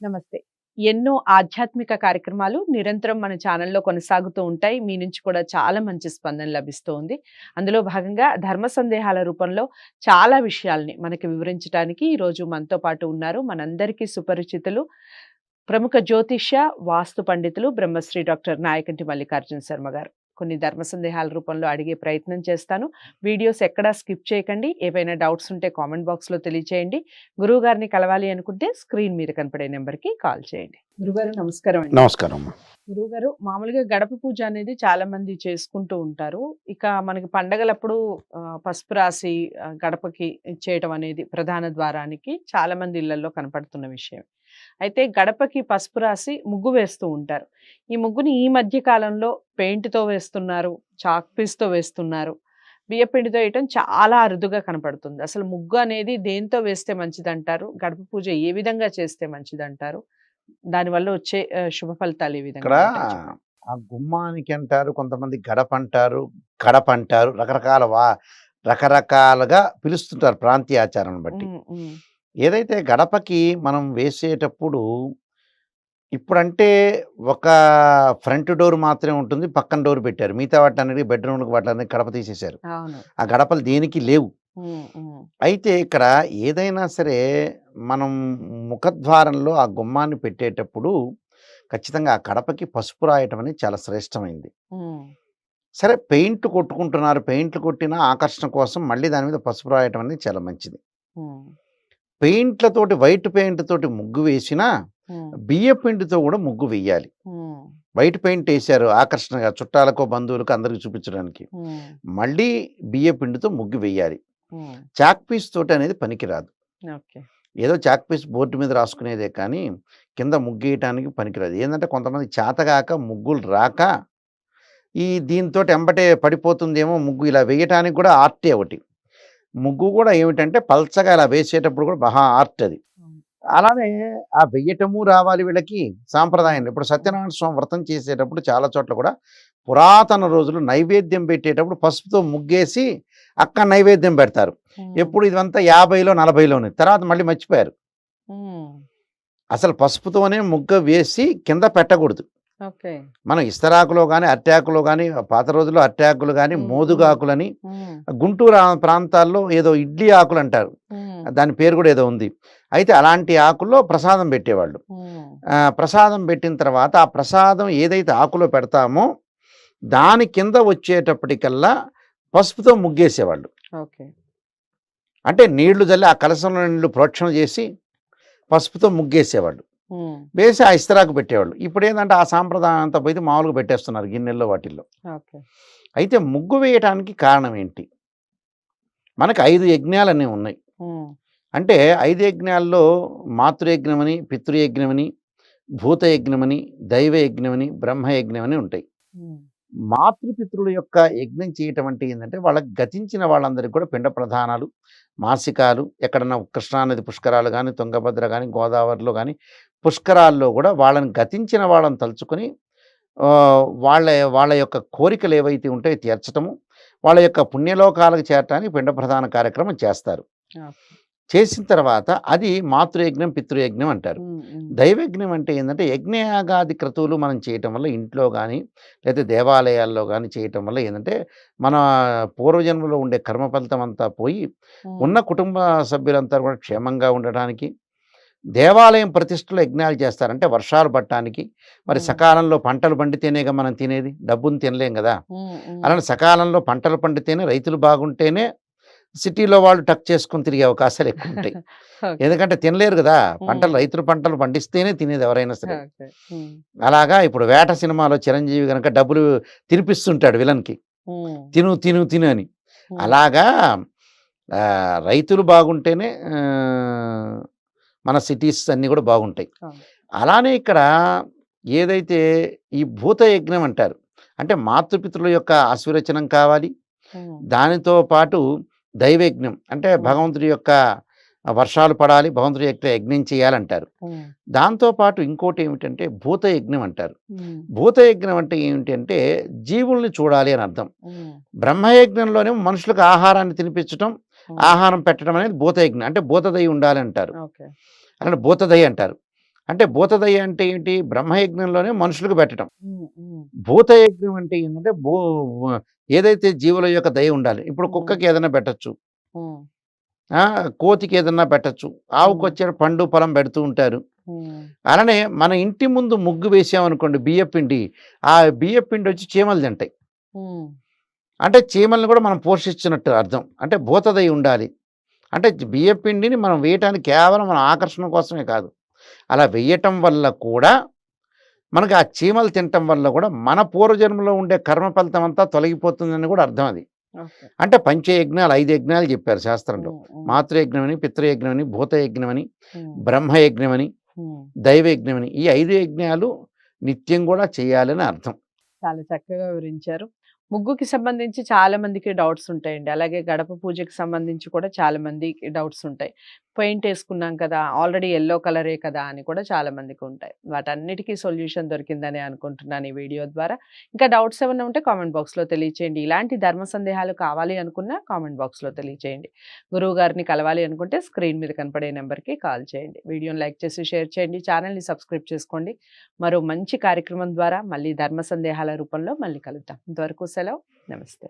నమస్తే. ఎన్నో ఆధ్యాత్మిక కార్యక్రమాలు నిరంతరం మన ఛానల్లో కొనసాగుతూ ఉంటాయి. మీ నుంచి కూడా చాలా మంచి స్పందన లభిస్తూ ఉంది అందులో భాగంగా ధర్మ సందేహాల రూపంలో చాలా విషయాల్ని మనకి వివరించడానికి ఈరోజు మనతో పాటు ఉన్నారు మనందరికీ సుపరిచితులు ప్రముఖ జ్యోతిష్య వాస్తు పండితులు బ్రహ్మశ్రీ డాక్టర్ నాయకంటి మల్లికార్జున శర్మ గారు. కొన్ని ధర్మ సందేహాల రూపంలో అడిగే ప్రయత్నం చేస్తాను. వీడియోస్ ఎక్కడా స్కిప్ చేయకండి. ఏవైనా డౌట్స్ ఉంటే కామెంట్ బాక్స్లో తెలియచేయండి. గురువు గారిని కలవాలి అనుకుంటే స్క్రీన్ మీద కనపడే నెంబర్కి కాల్ చేయండి. గురుగారు నమస్కారం అండి. నమస్కారం. గురువుగారు మామూలుగా గడప పూజ అనేది చాలా మంది చేసుకుంటూ ఉంటారు. ఇక మనకి పండగలప్పుడు పసుపు రాసి గడపకి చేయటం అనేది ప్రధాన ద్వారానికి చాలా మంది ఇళ్ళలో కనపడుతున్న విషయం. అయితే గడపకి పసుపు రాసి ముగ్గు వేస్తూ ఉంటారు. ఈ ముగ్గుని ఈ మధ్య కాలంలో పెయింట్తో వేస్తున్నారు చాక్ పీస్తో వేస్తున్నారు బియ్యపిండితో వేయటం చాలా అరుదుగా కనపడుతుంది. అసలు ముగ్గు అనేది దేంతో వేస్తే మంచిదంటారు? గడప పూజ ఏ విధంగా చేస్తే మంచిదంటారు? దానివల్ల వచ్చే శుభ ఫలితాలు ఏ విధంగా. ఆ గుమ్మానికి అంటారు కొంతమంది గడప అంటారు గడప అంటారు రకరకాల వా రకరకాలుగా పిలుస్తుంటారు ప్రాంతీయ ఆచారాన్ని బట్టి. ఏదైతే గడపకి మనం వేసేటప్పుడు ఇప్పుడంటే ఒక ఫ్రంట్ డోర్ మాత్రమే ఉంటుంది పక్కన డోర్ పెట్టారు. మిగతా వాటిని బెడ్రూమ్లకు వాటిని గడప తీసేశారు. ఆ గడపలు దేనికి లేవు. అయితే ఇక్కడ ఏదైనా సరే మనం ముఖద్వారంలో ఆ గుమ్మాన్ని పెట్టేటప్పుడు ఖచ్చితంగా ఆ గడపకి పసుపు రాయటం అనేది చాలా శ్రేష్టమైంది. సరే పెయింట్ కొట్టుకుంటున్నారు. పెయింట్లు కొట్టిన ఆకర్షణ కోసం మళ్ళీ దాని మీద పసుపు రాయటం అనేది చాలా మంచిది. పెయింట్లతోటి వైట్ పెయింట్ తోటి ముగ్గు వేసినా బియ్య పిండితో కూడా ముగ్గు వేయాలి. వైట్ పెయింట్ వేశారు ఆకర్షణగా చుట్టాలకు బంధువులకు అందరికి చూపించడానికి. మళ్ళీ బియ్య పిండితో ముగ్గు వేయాలి. చాక్ పీస్ తోటి అనేది పనికిరాదు. ఏదో చాక్ పీస్ బోర్డు మీద రాసుకునేదే కానీ కింద ముగ్గేయటానికి పనికిరాదు. ఏంటంటే కొంతమంది చేతగాక ముగ్గులు రాక ఈ దీంతో ఎంబటే పడిపోతుందేమో ముగ్గు ఇలా వేయటానికి కూడా ఆర్టే ఒకటి. ముగ్గు కూడా ఏమిటంటే పల్చగా ఇలా వేసేటప్పుడు కూడా మహా ఆర్ట్ అది. అలానే ఆ వెయ్యటము రావాలి వీళ్ళకి సాంప్రదాయం. ఇప్పుడు సత్యనారాయణ స్వామి వ్రతం చేసేటప్పుడు చాలా చోట్ల కూడా పురాతన రోజులు నైవేద్యం పెట్టేటప్పుడు పసుపుతో ముగ్గేసి అక్కడ నైవేద్యం పెడతారు. ఎప్పుడు ఇదంతా యాభైలో నలభైలోనే తర్వాత మళ్ళీ మర్చిపోయారు. అసలు పసుపుతోనే ముగ్గ వేసి కింద పెట్టకూడదు. మనం ఇస్తరాకులో కానీ అట్టాకులో కానీ పాత రోజుల్లో అట్టాకులు కానీ. మోదుగాకులని గుంటూరు ప్రాంతాల్లో ఏదో ఇడ్లీ ఆకులు అంటారు. దాని పేరు కూడా ఏదో ఉంది. అయితే అలాంటి ఆకుల్లో ప్రసాదం పెట్టేవాళ్ళు. ప్రసాదం పెట్టిన తర్వాత ఆ ప్రసాదం ఏదైతే ఆకులో పెడతామో దాని కింద వచ్చేటప్పటికల్లా పసుపుతో ముగ్గేసేవాళ్ళు. ఓకే. అంటే నీళ్ళు జల్లి ఆ కలసంలో నీళ్ళు ప్రోక్షణ చేసి పసుపుతో ముగ్గేసేవాళ్ళు. వేసి ఆ ఇస్తరాకు పెట్టేవాళ్ళు. ఇప్పుడు ఏంటంటే ఆ సాంప్రదాయం అంతా పోయి మామూలుగా పెట్టేస్తున్నారు గిన్నెల్లో వాటిల్లో. అయితే ముగ్గు వేయటానికి కారణం ఏంటి? మనకి ఐదు యజ్ఞాలు అనేవి ఉన్నాయి. అంటే ఐదు యజ్ఞాల్లో మాతృయజ్ఞమని పితృయజ్ఞమని భూతయజ్ఞమని దైవయజ్ఞమని బ్రహ్మయజ్ఞమని ఉంటాయి. మాతృపితృల యొక్క యజ్ఞం చేయటం అంటే ఏంటంటే వాళ్ళకి గతించిన వాళ్ళందరికీ కూడా పిండ ప్రధానాలు మాసికాలు ఎక్కడన్నా కృష్ణానది పుష్కరాలు కానీ తుంగభద్ర కానీ గోదావరిలో కానీ పుష్కరాల్లో కూడా వాళ్ళని గతించిన వాళ్ళని తలుచుకొని వాళ్ళ వాళ్ళ యొక్క కోరికలు ఏవైతే ఉంటాయో తీర్చటము వాళ్ళ యొక్క పుణ్యలోకాలకు చేరటానికి పిండ ప్రధాన కార్యక్రమం చేస్తారు. చేసిన తర్వాత అది మాతృయజ్ఞం పితృయజ్ఞం అంటారు. దైవజ్ఞం అంటే ఏంటంటే యజ్ఞయాగాది క్రతువులు మనం చేయటం వల్ల ఇంట్లో కానీ లేదా దేవాలయాల్లో కానీ చేయటం వల్ల ఏంటంటే మన పూర్వజన్మలో ఉండే కర్మ ఫలితం అంతా పోయి ఉన్న కుటుంబ సభ్యులంతా కూడా క్షేమంగా ఉండటానికి దేవాలయం ప్రతిష్టలో యజ్ఞాలు చేస్తారంటే వర్షాలు పట్టడానికి మరి. సకాలంలో పంటలు పండితేనేగా మనం తినేది డబ్బును తినలేం కదా. అలానే సకాలంలో పంటలు పండితేనే రైతులు బాగుంటేనే సిటీలో వాళ్ళు టక్ చేసుకుని తిరిగే అవకాశాలు ఎక్కువ ఉంటాయి. ఎందుకంటే తినలేరు కదా పంటలు. రైతులు పంటలు పండిస్తేనే తినేది ఎవరైనా సరే. అలాగా ఇప్పుడు వేట సినిమాలో చిరంజీవి కనుక డబ్బులు తినిపిస్తుంటాడు విలన్కి. తిను తిను తిను అని. అలాగా రైతులు బాగుంటేనే మన సిటీస్ అన్నీ కూడా బాగుంటాయి. అలానే ఇక్కడ ఏదైతే ఈ భూత యజ్ఞం అంటారు అంటే మాతృపితృల యొక్క ఆశీర్వచనం కావాలి. దానితో పాటు దైవయజ్ఞం. అంటే. భగవంతుడి యొక్క వర్షాలు పడాలి భగవంతుడి యొక్క యజ్ఞం చేయాలంటారు. ఉమ్, దాంతో పాటు ఇంకోటి ఏమిటంటే భూత యజ్ఞం అంటారు. ఉమ్, భూత యజ్ఞం అంటే ఏమిటి అంటే జీవుల్ని చూడాలి అని అర్థం. బ్రహ్మయజ్ఞంలోనే మనుషులకు ఆహారాన్ని తినిపించడం ఆహారం పెట్టడం అనేది భూతయజ్ఞం. అంటే భూతదయ ఉండాలి అంటారు అలాంటి భూతదయ అంటారు. అంటే భూతదయ అంటే ఏంటి? బ్రహ్మయజ్ఞంలోనే మనుషులకు పెట్టడం. భూతయజ్ఞం అంటే ఏంటంటే భూ ఏదైతే జీవుల యొక్క దయ ఉండాలి. ఇప్పుడు. కుక్కకి ఏదైనా పెట్టచ్చు. కోతికి ఏదన్నా పెట్టచ్చు. ఆవుకు. వచ్చే పండు పొలం పెడుతూ ఉంటారు. అలానే మన ఇంటి ముందు ముగ్గు వేసామనుకోండి బియ్యపిండి ఆ బియ్యపిండి వచ్చి చీమలు తింటాయి. అంటే చీమల్ని కూడా మనం పోషించినట్టు అర్థం. అంటే భూతదయ ఉండాలి. అంటే బియ్యపిండిని మనం వేయటానికి కేవలం మన ఆకర్షణ కోసమే కాదు. అలా వేయటం వల్ల కూడా మనకి ఆ చీమలు తినటం వల్ల కూడా మన పూర్వజన్మలో ఉండే కర్మ ఫలితం అంతా తొలగిపోతుందని కూడా అర్థం అది. అంటే పంచయజ్ఞాలు ఐదు యజ్ఞాలు చెప్పారు శాస్త్రంలో. ఉమ్, ఉమ్, మాతృయజ్ఞమని పితృయజ్ఞమని భూతయజ్ఞమని ఉమ్, బ్రహ్మయజ్ఞమని ఉమ్. దైవయజ్ఞమని ఈ ఐదు యజ్ఞాలు నిత్యం కూడా చేయాలని అర్థం. చాలా చక్కగా వివరించారు. ముగ్గుకి సంబంధించి చాలా మందికి డౌట్స్ ఉంటాయండి. అలాగే గడప పూజకి సంబంధించి కూడా చాలా మందికి డౌట్స్ ఉంటాయి. పెయింట్ వేసుకున్నాం కదా ఆల్రెడీ ఎల్లో కలరే కదా అని కూడా చాలా మందికి ఉంటాయి. వాటన్నిటికీ సొల్యూషన్ దొరికిందని అనుకుంటున్నాను ఈ వీడియో ద్వారా. ఇంకా డౌట్స్ ఏమైనా ఉంటే కామెంట్ బాక్స్లో తెలియచేయండి. ఇలాంటి ధర్మ సందేహాలు కావాలి అనుకున్నా కామెంట్ బాక్స్లో తెలియచేయండి. గురువు గారిని కలవాలి అనుకుంటే స్క్రీన్ మీద కనపడే నెంబర్కి కాల్ చేయండి. వీడియోని లైక్ చేసి షేర్ చేయండి. ఛానల్ని సబ్స్క్రైబ్ చేసుకోండి. మరో మంచి కార్యక్రమం ద్వారా మళ్ళీ ధర్మ సందేహాల రూపంలో మళ్ళీ కలుద్దాం. ఇంతవరకు సెలవు. నమస్తే.